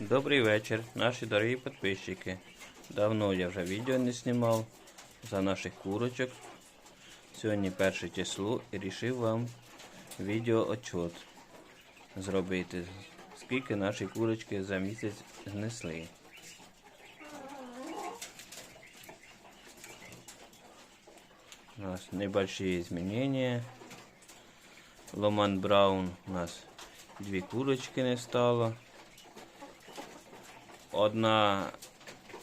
Добрий вечір, наші дорогі підписчики. Давно я вже відео не знімав за наших курочок. Сьогодні перше число і вирішив вам відеоотчет зробити. Скільки наші курочки за місяць знесли. У нас небольшие изменения. Ломан Браун у нас дві курочки не стало. Одна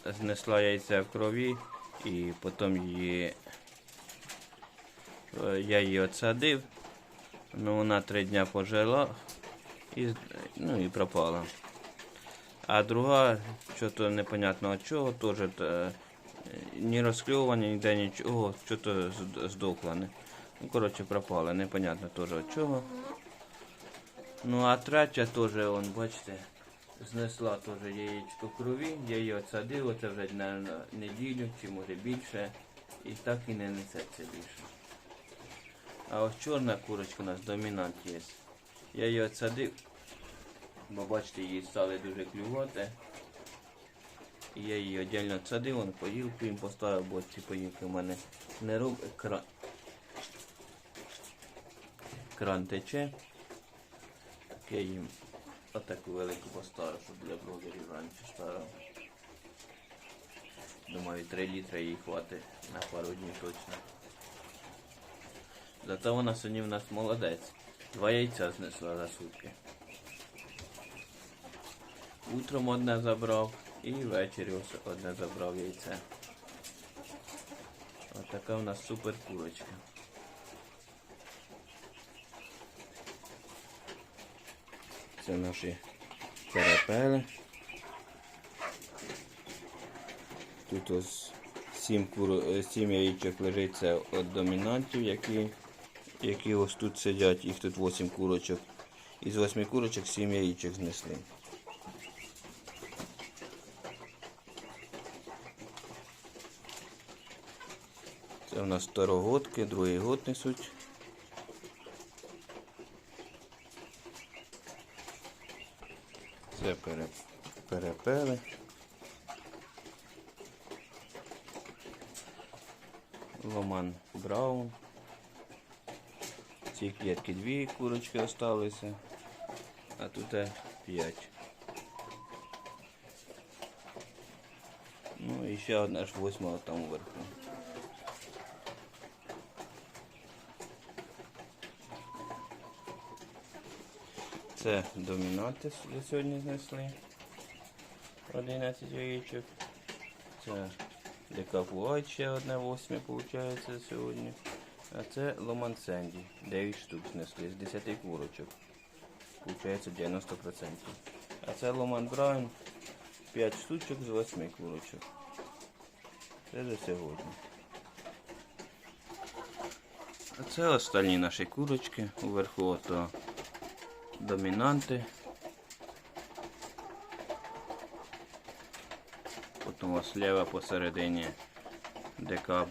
знесла яйця в крові і потім її е, я її отсадив. Ну вона три дня пожила і, ну, і пропала. А друга, що-то непонятно від чого, теж е, ні розкльовування, ніде нічого, що-то здохла. Ну, коротше, пропала, непонятно теж від чого. Ну, а третя теж, он, бачите, знесла теж яєчко крові, я її отсадив, оце вже на неділю чи може більше. І так і не несеться більше. А ось чорна курочка у нас домінант є. Я її отсадив, бо бачите, її стали дуже клювати. І я її віддільно отсадив, вон поїлку їм поставив, бо ці поїлки в мене не робить кран. Кран тече. Так я їм отаку велику поставив, щоб для блогерів раніше ставив. Думаю, 3 літри їй хватить на пару днів точно. Зато вона сьогодні в нас молодець. Два яйця знесла за сутки. Утром одне забрав і ввечері одне забрав яйце. Ось така у нас супер курочка. Це наші перепели. Тут ось сім, кур... е, сім лежить це від домінантів, які, які ось тут сидять, їх тут 8 курочок. Із 8 курочок 7 яєчок знесли. Це у нас старогодки, другий год несуть. Це пере... перепели. Ломан Браун. В цій клітки дві курочки залишилися, а тут е, п'ять. Ну і ще одна ж восьма там вверху. Це домінанти за сьогодні знесли. 11 яєчок. Це декафлуайт ще одне восьме виходить сьогодні. А це Ломан Сенді. 9 штук знесли з 10 курочок. Получається 90%. А це Ломан Браун 5 штучок з 8 курочок. Це за сьогодні. А це останні наші курочки. Уверху ото домінанти. Потім ось слева посередині декаб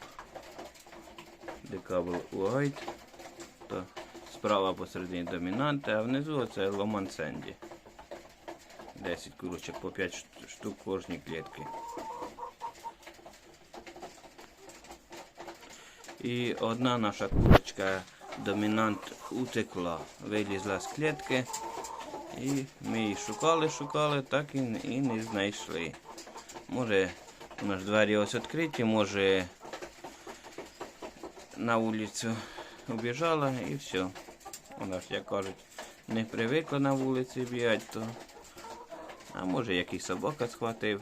декабл White. То справа посередині домінанти, а внизу це Ломан Сенді. 10 курочок по 5 штук кожній клітки. І одна наша курочка домінант утекла, вилізла з клітки. І ми її шукали, шукали, так і, і не знайшли. Може, у нас двері ось відкриті, може на вулицю убіжала і все. Вона ж, як кажуть, не привикла на вулиці бігати, то. А може якийсь собака схватив.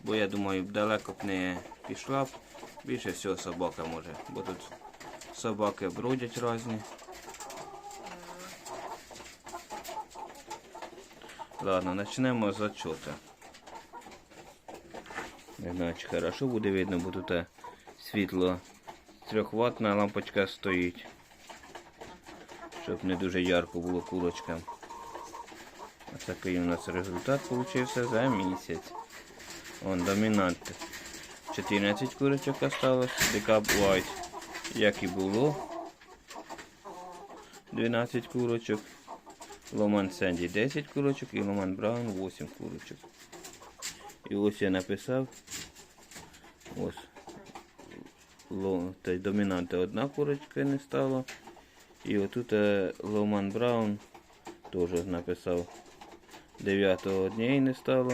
Бо я думаю, далеко б не пішла б. Більше всього собака може, бо тут собаки бродять різні. Ладно, почнемо з отчета. Не знаю, чи хорошо буде видно, бо тут е, світло. Трьохватна лампочка стоїть. Щоб не дуже ярко було курочкам. Ось такий у нас результат вийшов за місяць. Вон домінант. 14 курочок осталось. Декаб White. Як і було. 12 курочок. Ломан Сенді 10 курочок і Ломан Браун 8 курочок. І ось я написав. Ось. Домінанта одна курочка не стало. І отут е, Ломан Браун теж написав. 9 однієї не стало.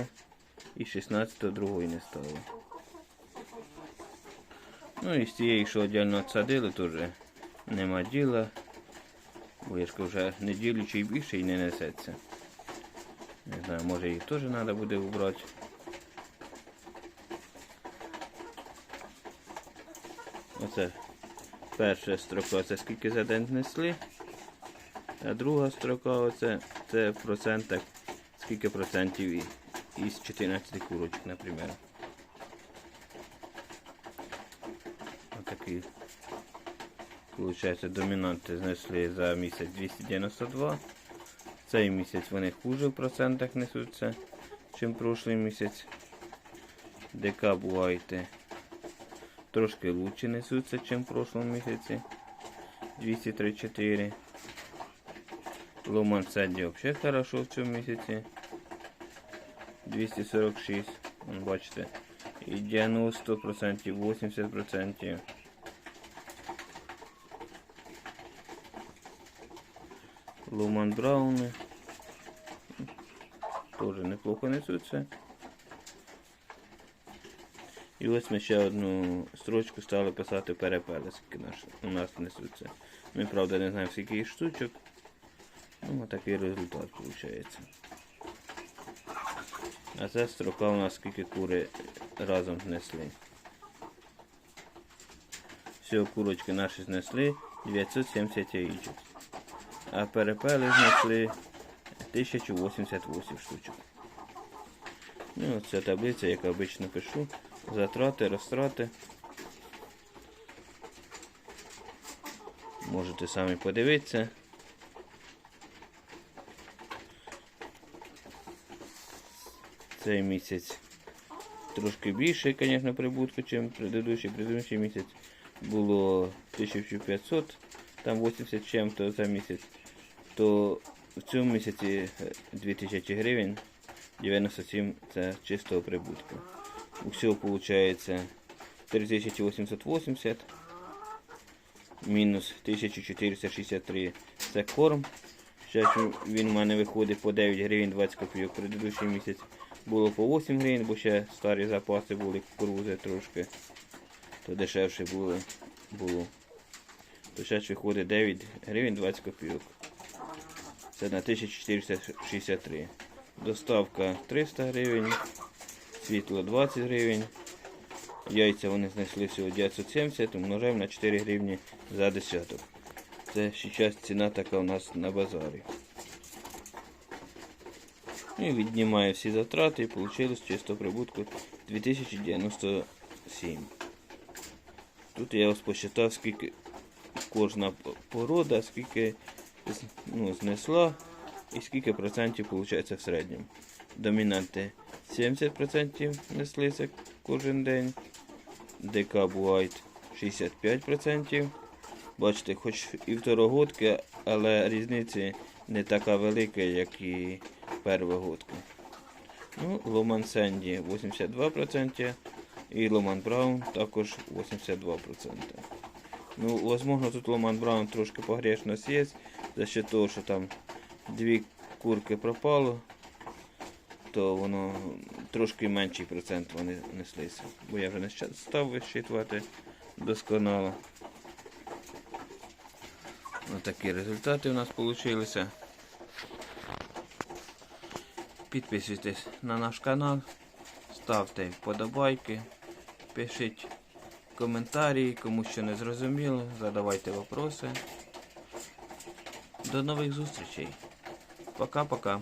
І 16 другої не стало. Ну і з цієї, що віддільно відсадили, теж нема діла. Бо я ж вже неділю чи більше і не несеться. Не знаю, може їх теж треба буде убрати. Оце перша строка, це скільки за день знесли. А друга строка оце це процентах, скільки процентів із 14 курочок, наприклад. Отакий. Получається, домінанти знесли за місяць 292. Цей місяць вони хуже в процентах несуться, ніж прошлий місяць. ДК бувайте трошки лучше несуться, ніж в прошлому місяці. 234. Ломан Саді взагалі хорошо в цьому місяці. 246. Вон, бачите. І 90%, 80%. Ломан Брауни. Тоже неплохо несуться. І ось ми ще одну строчку стали писати перепели, наш, у нас несуться. Ми, правда, не знаємо, скільки їх штучок. Ну, такий результат виходить. А це строка у нас скільки кури разом знесли. Всього курочки наші знесли 970 яєчок. А перепели знесли 1088 штучок. Ну, ось ця таблиця, як обично пишу. Затрати, розтрати. Можете самі подивитися. Цей місяць трошки більше, звісно, прибутку, ніж предыдущий. Предыдущий місяць було 1500, там 80 чим-то за місяць. То в цьому місяці е, 2000 гривень, 97 це чистого прибутку. Усього виходить 3880 мінус 1463 це корм. Зараз він у мене виходить по 9 гривень 20 копійок. Предыдущий місяць було по 8 гривень, бо ще старі запаси були, кукурузи трошки. То дешевше було. було. То зараз виходить 9 гривень 20 копійок. Це на 1463. Доставка 300 гривень, світло 20 гривень. Яйця вони знайшли всього 970, умножаємо на 4 гривні за десяток. Це зараз ціна така у нас на базарі. Ну і віднімає всі затрати і вийшло чисто прибутку 2097. Тут я ось посчитав, скільки кожна порода, скільки ну, знесла і скільки процентів виходить в середньому. Домінанти 70% неслися кожен день. ДК Буайт 65%. Бачите, хоч і второгодки, але різниці не така велика, як і первогодки. Ну, Ломан Сенді 82% і Ломан Браун також 82%. Ну, возможно, тут Ломан Браун трошки погрешність є, за що того, що там дві курки пропало, то воно трошки менший процент вони неслися. Бо я вже не став вищитувати досконало. Такі результати у нас вийшли. Підписуйтесь на наш канал, ставте вподобайки, пишіть коментарі, кому що не зрозуміло, задавайте вопроси. До нових зустрічей. Пока-пока.